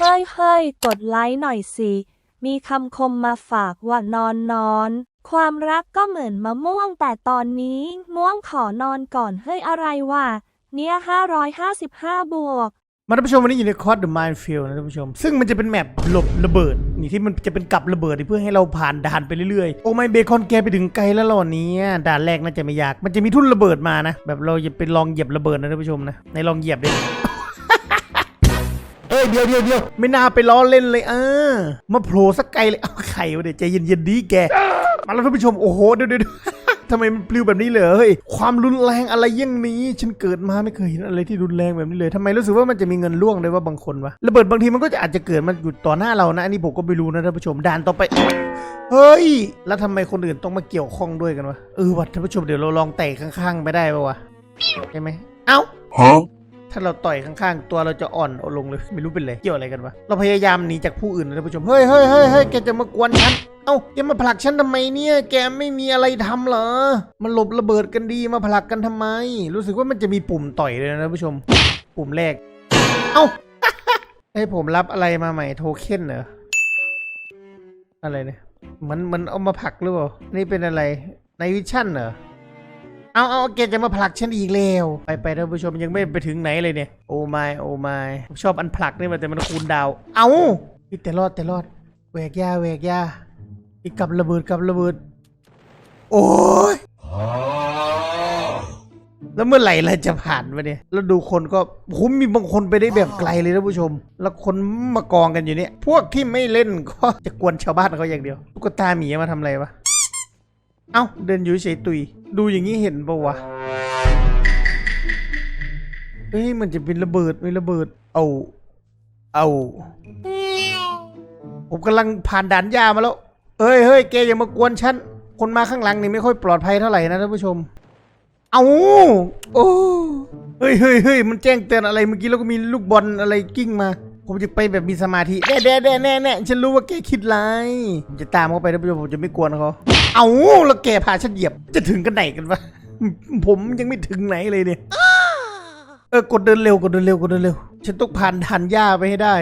เฮ้ยเฮ้ยกดไลค์หน่อยสิ มีคำคมมาฝากว่านอนนอน ความรักก็เหมือนมะม่วงแต่ตอนนี้ม่วงขอนอนก่อนเฮ้ยอะไรวะ เนี่ย 555 บวก มาท่านผู้ชมวันนี้อยู่ในคอร์ส The Minefield นะท่านผู้ชม ซึ่งมันจะเป็นแมปหลบระเบิด นี่ที่มันจะเป็นกับระเบิดเพื่อให้เราผ่านด่านไปเรื่อยๆ โอ้ไม่เบคอนแกไปถึงไกลแล้วหรอเนี่ยด่านแรกน่าจะไม่ยาก มันจะมีทุ่นระเบิดมานะ แบบเราจะไปลองเหยียบระเบิดนะท่านผู้ชมนะในลองเหยียบดิ เอ้ยเดี๋ยวเดี๋ยวเดี๋ยวไม่น่าไปล้อเล่นเลยเออมาโผล่สักไกลเลยเอาไข่วะเดี๋ยวใจเย็นๆดีแก มาแล้วท่านผู้ชมโอ้โหเดี๋ยวเดี๋ยวเดี๋ยวทำไมมันปลิวแบบนี้เลยเฮ้ยความรุนแรงอะไรอย่างนี้ ฉันเกิดมาไม่เคยเห็นอะไรที่รุนแรงแบบนี้เลยทำไมรู้สึกว่ามันจะมีเงินล่วงเลยว่าบางคนวะ ระเบิดบางทีมันก็จะอาจจะเกิดมันอยู่ต่อหน้าเรานะ อันนี้ผมก็ไม่รู้นะท่านผู้ชม ด่านต่อไป เฮ้ย แล้วทำไมคนอื่นต้องมาเกี่ยวข้องด้วยกันวะ เออวัดท่านผู้ชมเดี๋ยวเราลองเตะข้างๆไปได้ปะวะ ใช่ไหม เอ้า Huh? ถ้าเราต่อยข้างๆ ตัวเราจะอ่อนอลงเลยไม่รู้เป็นไรเกี่ยวอะไรกันวะเราพยายามหนีจากผู้อื่นนะท่านผู้ชมเฮ้ยเฮ้ยเฮ้ยเฮ้ยแกจะมากวนฉันเอ้าแกมาผลักฉันทำไมเนี่ย แกไม่มีอะไรทำเหรอมันหลบระเบิดกันดีมาผลักกันทำไม รู้สึกว่ามันจะมีปุ่มต่อยเลยนะท่านผู้ชม ปุ่มแรก เอ้าให้ผมรับอะไรมาใหม่โทเค็นเหรออะไรเนี่ยมันมันเอามาผลักหรือเปล่านี่เป็นอะไรในวิชั่นเหรอ เอาเอาแกจะมาผลักฉันอีกแล้ว ไปไปท่านผู้ชมยังไม่ไปถึงไหนเลยเนี่ย โอ้ไม่โอ้ไม่ชอบอันผลักนี่มันแต่มันคูณดาว เอาพี่แต่รอดแต่รอดแหวกย่าแหวกย่าอีกกับระเบิดกับระเบิด โอ้ยแล้วเมื่อไหร่เราจะผ่านวะเนี่ย แล้วดูคนก็ผมมีบางคนไปได้แบบไกลเลยท่านผู้ชม แล้วคนมากองกันอยู่เนี่ย พวกที่ไม่เล่นก็จะกวนชาวบ้านเขาอย่างเดียว ตุ๊กตาหมีมาทำอะไรวะ เอ้า เดินอยู่เฉยตุย ดูอย่างนี้เห็นปะวะ เฮ้ย มันจะเป็นระเบิดไม่ระเบิด เอา เอา ผมกำลังผ่านด่านยามาแล้ว เฮ้ยเฮ้ยแกอย่ามากวนฉัน คนมาข้างหลังนี่ไม่ค่อยปลอดภัยเท่าไหร่นะท่านผู้ชม เอาโอ้เฮ้ยเฮ้ยเฮ้ยมันแจ้งเตือนอะไรเมื่อกี้แล้วก็มีลูกบอลอะไรกิ้งมา ผมจะไปแบบมีสมาธิแน่แน่แน่แน่แน่ฉันรู้ว่าแกคิดไรผมจะตามเขาไปท่านผู้ชมผมจะไม่กวนเขาเอาแล้วแกพาฉันเหยียบจะถึงกันไหนกันวะผมยังไม่ถึงไหนเลยเนี่ยเออกดเดินเร็วกดเดินเร็วกดเดินเร็ว ฉันต้องผ่านด่านหญ้าไปให้ได้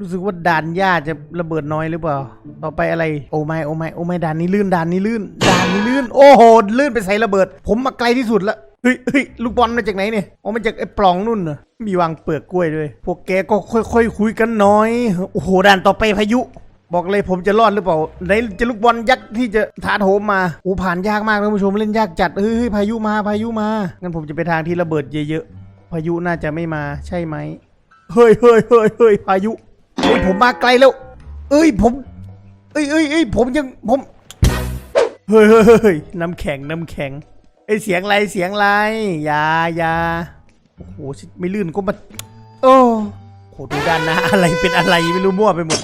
รู้สึกว่าด่านหญ้าจะระเบิดน้อยหรือเปล่า ต่อไปอะไร โอ้ไม่โอ้ไม่โอ้ไม่ด่านนี้ลื่นด่านนี้ลื่นด่านนี้ลื่น โอ้โหลื่นไปใส่ระเบิด ผมมาไกลที่สุดละเฮ้ยเฮ้ยลูกบอลมาจากไหนเนี่ยอ๋อมาจากไอ้ปล่องนู่นเหรอ มีวางเปลือกกล้วยด้วย พวกแกก็ค่อยๆคุยกันน้อย โอ้โหด่านต่อไปพายุ บอกเลยผมจะรอดหรือเปล่าไหนจะลูกบอลยักษ์ที่จะถาโถมมาโอ้ผ่านยากมากท่านผู้ชมเล่นยากจัดเฮ้ยพายุมาพายุมางั้นผมจะไปทางที่ระเบิดเยอะๆพายุน่าจะไม่มาใช่ไหมเฮ้ยเฮ้ยเฮ้ยเฮ้ยพายุเฮ้ยผมมาไกลแล้ว เอ้ยผม เอ้ยเอ้ยเอ้ยผมยังผมเฮ้ยเฮ้ยเฮ้ยน้ำแข็งน้ำแข็งไอยเสียงไรเสียงไรยายา โอ้โหไม่ลื่นก็มาโอ้โหดูด้านหน้าอะไรเป็นอะไรไม่รู้มั่วไปหมด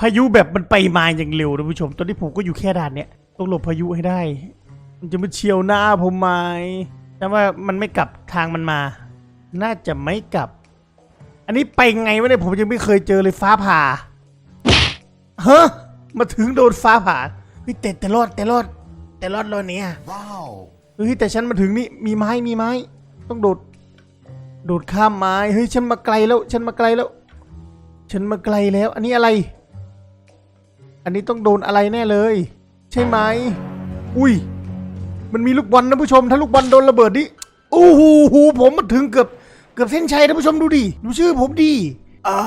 พายุแบบมันไปมาอย่างเร็วนะผู้ชม ตอนนี้ผมก็อยู่แค่ด่านเนี้ยต้องหลบพายุให้ได้ มันจะมาเฉียวหน้าผมไหมแต่ว่ามันไม่กลับทางมันมา น่าจะไม่กลับ อันนี้ไปไงวะเนี่ยผมยังไม่เคยเจอเลยฟ้าผ่าเฮ้มาถึงโดนฟ้าผ่าเฮ้ยแต่แต่รอดแต่รอดแต่รอดรอดเนี่ย Wow. เฮ้ยแต่ฉันมาถึงนี่มีไม้มีไม้ ต้องโดด โดดข้ามไม้ เฮ้ย ฉันมาไกลแล้ว ฉันมาไกลแล้ว ฉันมาไกลแล้ว อันนี้อะไร อันนี้ต้องโดนอะไรแน่เลย ใช่ไหม อุ้ย มันมีลูกบอลนะผู้ชม ถ้าลูกบอลโดนระเบิดนี่โอ้โหหูผมมาถึงเกือบ เกือบเส้นชัยท่านผู้ชมดูดิ ดูชื่อผมดิอ่า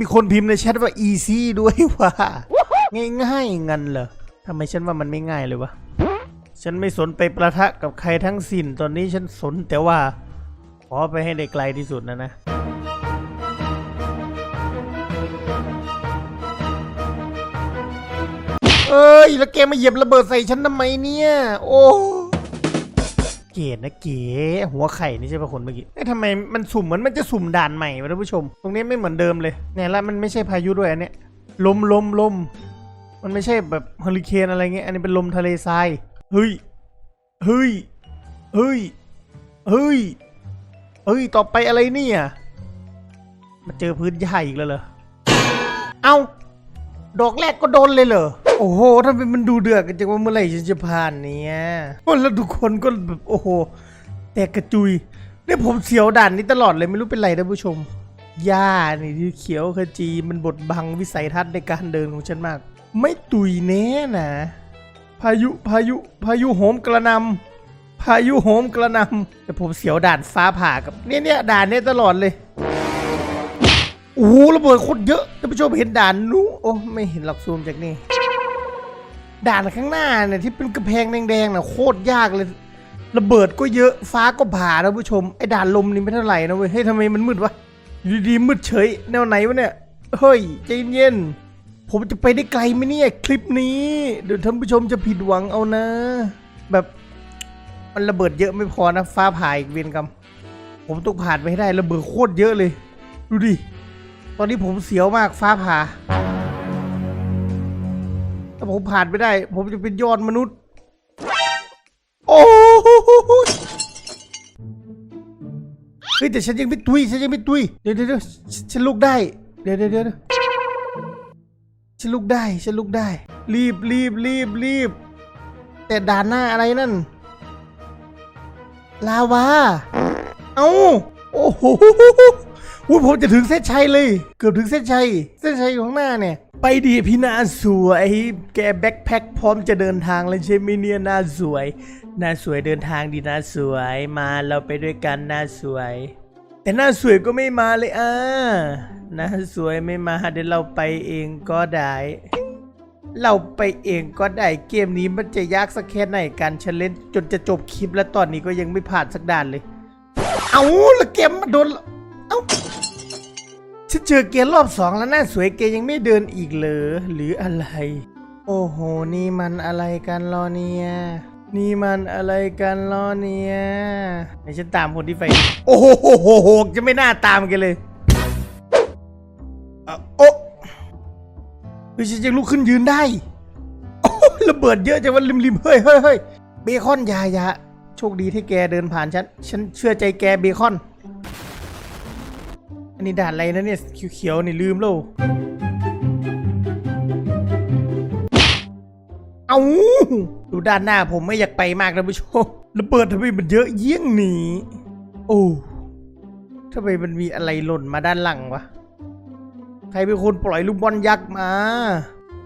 มีคนพิมพ์ในแชทว่า easy ด้วยว่า ง่ายๆงั้นเหรอทำไมฉันว่ามันไม่ง่ายเลยวะ ฉันไม่สนไปประทะกับใครทั้งสิ้นตอนนี้ฉันสนแต่ว่า ขอไปให้ได้ไกลที่สุดนะนะเอ้ยแล้วแกมาเหยียบระเบิดใส่ฉันทำไมเนี่ย โอ้เก๋นะเก๋หัวไข่นี่ใช่ปะคนเมื่อกี้เอ้ทำไมมันสุ่มเหมือนมันจะสุ่มด่านใหม่วะท่านผู้ชม ตรงนี้ไม่เหมือนเดิมเลยเนี่ยแล้วมันไม่ใช่พายุด้วยอันเนี้ยลมลมลมมันไม่ใช่แบบเฮอริเคนอะไรเงี้ยอันนี้เป็นลมทะเลทราย เฮ้ย เฮ้ย เฮ้ย เฮ้ย เฮ้ย ต่อไปอะไรเนี่ย มาเจอพื้นใหญ่อีกแล้วเหรอ เอ้า ดอกแรกก็โดนเลยเหรอ โอ้โหทำไมมันดูเดือดกันจังว่าเมื่อไหร่ฉันจะผ่านเนี่ยแล้วทุกคนก็แบบโอ้โห แตกกระจุย เนี่ยผมเสียวด่านนี้ตลอดเลยไม่รู้เป็นไรท่านผู้ชม หญ้านี่ที่เขียวขจีมันบดบังวิสัยทัศน์ในการเดินของฉันมาก ไม่ตุยแน่นะ พายุพายุพายุโหมกระนำพายุโหมกระนำแต่ผมเสียวด่านฟ้าผ่ากับเนี่ยเนี่ยด่านเนี้ยตลอดเลยโอ้โหระเบิดโคตรเยอะท่านผู้ชมเห็นด่านนู้โอ้ไม่เห็นหรอกซูมจากนี่ด่านข้างหน้าเนี่ยที่เป็นกระแพงแดงๆนะโคตรยากเลย ระเบิดก็เยอะฟ้าก็ผ่าท่านผู้ชมไอ้ด่านลมนี่ไม่เท่าไหร่นะเว้ยเฮ้ยทำไมมันมืดวะอยู่ดีๆมืดเฉยแนวไหนวะเนี่ยเฮ้ยใจเย็น ผมจะไปได้ไกลไหมเนี่ยคลิปนี้ เดี๋ยวท่านผู้ชมจะผิดหวังเอานะ แบบมันระเบิดเยอะไม่พอนะ ฟ้าผ่าอีกเวรกรรมผมต้องผ่านไปให้ได้ระเบิดโคตรเยอะเลย ดูดิ ตอนนี้ผมเสียวมากฟ้าผ่าถ้าผมผ่านไม่ได้ ผมจะเป็นยอดมนุษย์ โอ้โหเฮ้ยแต่ฉันยังไม่ตุยฉันยังไม่ตุยเดี๋ยวเดี๋ยวเดี๋ยวฉันลุกได้ เดี๋ยวเดี๋ยวเดี๋ยว ฉันลุกได้ ฉันลุกได้ รีบรีบรีบรีบ แต่ด่านหน้าอะไรนั่น ลาวา เอ้า โอ้โหอุ๊ยผมจะถึงเส้นชัยเลย เกือบถึงเส้นชัย เส้นชัยอยู่ข้างหน้าเนี่ย ไปดีพี่นาสวย แกแบ็คแพ็คพร้อมจะเดินทางแล้วใช่ไหมเนี่ยหน้าสวยหน้าสวยเดินทางดีหน้าสวย มาเราไปด้วยกันหน้าสวย แต่หน้าสวยก็ไม่มาเลยอะ น้าสวยไม่มาเดี๋ยวเราไปเองก็ได้ เราไปเองก็ได้เกมนี้มันจะยากสักแค่ไหนกันฉันเล่นจนจะจบคลิปแล้วตอนนี้ก็ยังไม่ผ่านสักด่านเลย เอาล้วเกมมาโดนเอาฉันเจอเกมรอบสองแล้วน้าสวยเกมยังไม่เดินอีกเหรอหรืออะไร โอ้โห นี่มันอะไรกันลอเนี่ยนี่มันอะไรกันลอเนี่ยไหนฉันตามคนที่ไฟ โอ้โหโหโห จะไม่น่าตามกันเลย อ่อโอ้เฮ้ยฉันยังลุกขึ้นยืนได้โอ้ระเบิดเยอะจังวันริมริมเฮ้ยเฮ้ยเฮ้ยเบคอนอยาอยาโชคดีที่แกเดินผ่านฉัน ฉันเชื่อใจแกเบคอน อันนี้ด่านอะไรนะเนี่ยเขียวๆนี่ลืมแล้วเอาดูด้านหน้าผมไม่อยากไปมากนะผู้ชมระเบิดทำไมมันเยอะเยี่ยงนี้โอ้ทำไมมันมีอะไรหล่นมาด้านหลังวะ ใครเป็นคนปล่อยลูกบอลยักษ์มา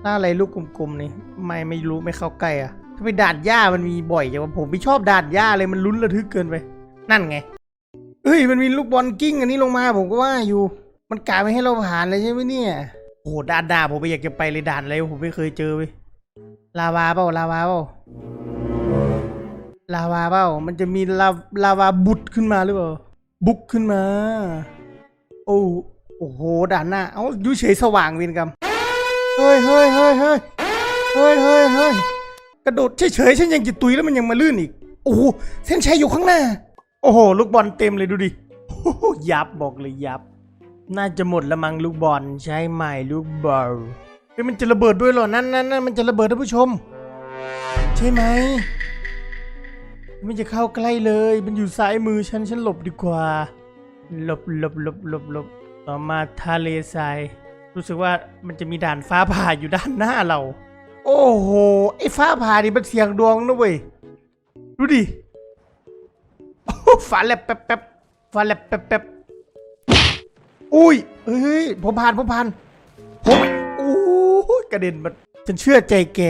หน้าอะไรลูกกลมๆนี่ไม่ไม่รู้ไม่เข้าใกล้อะถ้าไปด่านหญ้ามันมีบ่อยจังวะผมไม่ชอบด่านหญ้าเลยมันลุ้นระทึกเกินไป นั่นไงเฮ้ยมันมีลูกบอลกิ้ง อันนี้ลงมาผมก็ว่าอยู่ มันกาไม่ให้เราผ่านเลยใช่ไหมเนี่ยโอ้โหด่านด่าผมไม่อยากจะไปเลยด่านอะไรผมไม่เคยเจอเว้ยลาวาเปล่าลาวาเปล่าลาวาเปล่ามันจะมีลาลาวาบุดขึ้นมาหรือเปล่าบุกขึ้นมา โอ้ โอ้โหด่านหน้า เอ้ายูเฉยสว่างเวียนกรรมเฮ้ยเฮ้ยเฮ้ยเฮ้ยเฮ้ยเฮ้ยเฮ้ยกระโดดเฉยๆฉันยังจะตุยแล้วมันยังมาลื่นอีก โอ้โหเส้นชัยอยู่ข้างหน้า โอ้โห ลูกบอลเต็มเลยดูดิหยับบอกเลยยับ น่าจะหมดละมังลูกบอลใช่ไหมลูกบอลเฮ้ยมันจะระเบิดด้วยเหรอ นั่นนั่นนั่นมันจะระเบิดท่านผู้ชม ใช่ไหมมันจะเข้าใกล้เลย มันอยู่ซ้ายมือฉัน ฉันหลบดีกว่า หลบหลบหลบหลบหลบ ต่อมาทะเลทราย รู้สึกว่ามันจะมีด่านฟ้าผ่าอยู่ด้านหน้าเรา โอ้โห ไอ้ฟ้าผ่านี่มันเสียงดวงนะเว้ย ดูดิฟ้าแลบแป๊บแป๊บฟ้าแลบแป๊บแป๊บอุ้ยเฮ้ย ผมผ่าน ผมผ่าน ผมโอ้ยกระเด็นมันฉันเชื่อใจแก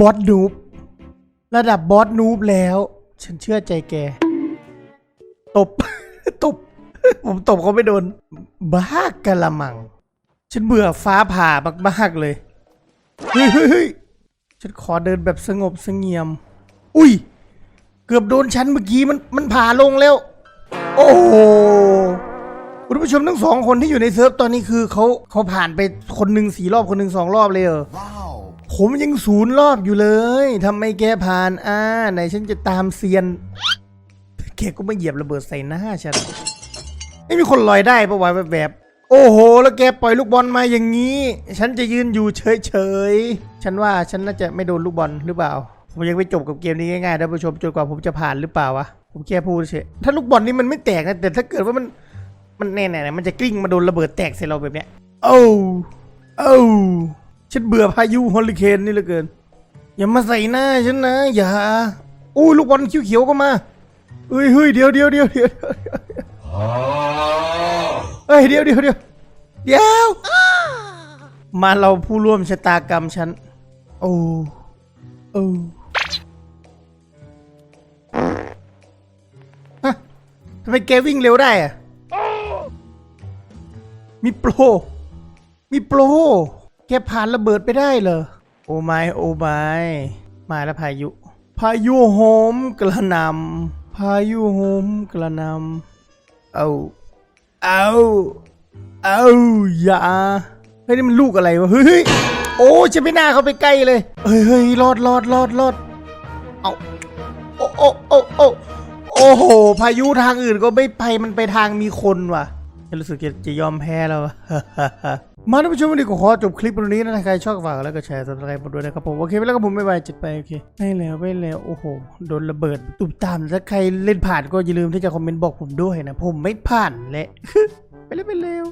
บอสนูบ ระดับบอสนูบแล้ว ฉันเชื่อใจแก ตบ ตบ ผมตบเขาไม่โดน บ้ากะละมัง ฉันเบื่อฟ้าผ่ามากๆเลยเฮ้ยเฮ้ยเฮ้ยฉันขอเดินแบบสงบเสงเงียม อุ้ย เกือบโดนฉันเมื่อกี้มันมันผ่าลงแล้ว โอ้โหคุณผู้ชมทั้งสองคนที่อยู่ในเซิร์ฟตอนนี้คือเขาเขาผ่านไปคนหนึ่งสี่รอบคนหนึ่งสองรอบเลยเหรอ Wow. ผมยังศูนย์รอบอยู่เลยทำไมแกผ่านอ่าไหนฉันจะตามเซียนแกก็ไม่เหยียบระเบิดใส่หน้าฉัน ไม่มีคนลอยได้ปะวะแบบแบบ โอ้โห แล้วแกปล่อยลูกบอลมาอย่างนี้ ฉันจะยืนอยู่เฉยๆ ฉันว่าฉันน่าจะไม่โดนลูกบอลหรือเปล่า ผมยังไม่จบกับเกมนี้ง่ายๆท่านผู้ชมจนกว่าผมจะผ่านหรือเปล่าวะ ผมแค่พูดเฉย ถ้าลูกบอลนี้มันไม่แตกนะ แต่ถ้าเกิดว่ามัน มันแน่ๆมันจะกลิ้งมาโดนระเบิดแตกใส่เราแบบเนี้ย โอ้โอ้ฉันเบื่อพายุฮอริเคนนี่เหลือเกิน อย่ามาใส่หน้าฉันนะ อย่า อู้ลูกบอลเขียวๆก็มาเฮ้ยเฮ้ยเดี๋ยวเดี๋ยวเดี๋ยวเดี๋ยว เอ้ยเดี๋ยวเดี๋ยวเดี๋ยวเดี๋ยวมาเราผู้ร่วมชะตากรรมฉัน โอ้โอ้ฮะทำไมแกวิ่งเร็วได้อะมีโปร มีโปร แกผ่านระเบิดไปได้เหรอ โอ้ไม่โอ้ไม่มาแล้วพายุ พายุโหมกระหนำพายุโหมกระหนำ เอาเอาเอาอย่าเฮ้ยนี่มันลูกอะไรวะเฮ้ยโอ้จะไม่น่าเข้าไปใกล้เลยเฮ้ยเฮ้ยรอดรอดรอดรอดเอาโอ้โอ้โอ้โอ้โอ้โห พายุทางอื่นก็ไม่ไปมันไปทางมีคนว่ะฉันรู้สึกจะจะยอมแพ้แล้ววะ มาท่านผู้ชมวันนี้ก็ขอจบคลิปตรงนี้นะใครชอบฝากแล้วก็แชร์สไครป์มด้วยนะครับผมโอเคไปแล้วก็ผมไม่ไหวจิตไปโอเคไม่แล้วไม่แล้วโอ้โหโดนระเบิดตุบตามถ้าใครเล่นผ่านก็อย่าลืมที่จะคอมเมนต์บอกผมด้วยนะผมไม่ผ่านและไปแล้วไปเร็ว